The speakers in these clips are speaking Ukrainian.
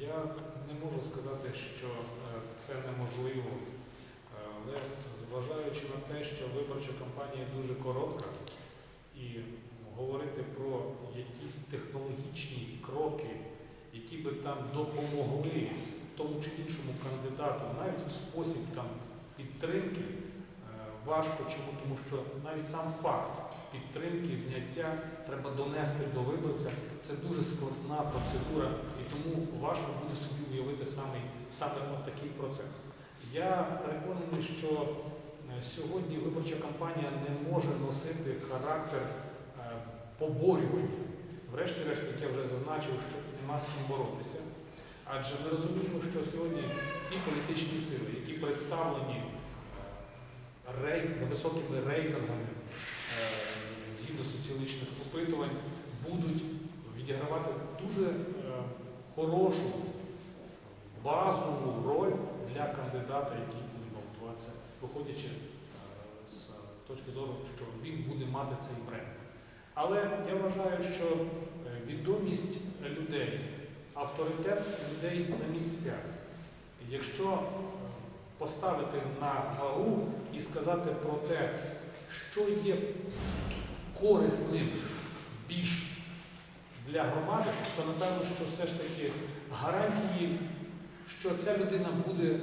Я не можу сказати, що е, це неможливо, Е, але зважаючи на те, що виборча кампанія дуже коротка, і говорити про якісь технологічні кроки, які би там допомогли тому чи іншому кандидату, навіть в спосіб там підтримки, важко чому, тому що навіть сам факт підтримки, зняття треба донести до виборця. Це дуже складна процедура, і тому важко буде собі уявити саме, саме такий процес. Я переконаний, що е, сьогодні виборча кампанія не може носити характер е, поборювання. Врешті-решт, як я вже зазначив, що нема з ким боротися. Адже ми розуміємо, що сьогодні ті політичні сили, які представлені високими рейтингами е, згідно соціологічних опитувань, будуть відігравати дуже е, хорошу базову роль для кандидата, який буде балотуватися, виходячи е, з точки зору, що він буде мати цей бренд. Але я вважаю, що відомість людей, авторитет людей на місцях, якщо поставити на вагу і сказати про те, що є корисним більш для громади, то напевно, що все ж таки гарантії, що ця людина буде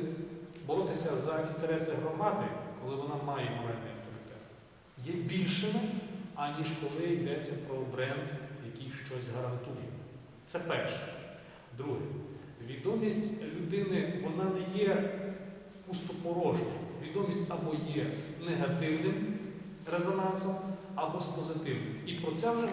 боротися за інтереси громади, коли вона має моральний авторитет, є більшими, аніж коли йдеться про бренд, який щось гарантує. Це перше. Друге, відомість людини вона не є пустопорожньою. Відомість або є з негативним резонансом, або з позитивним. І про це вже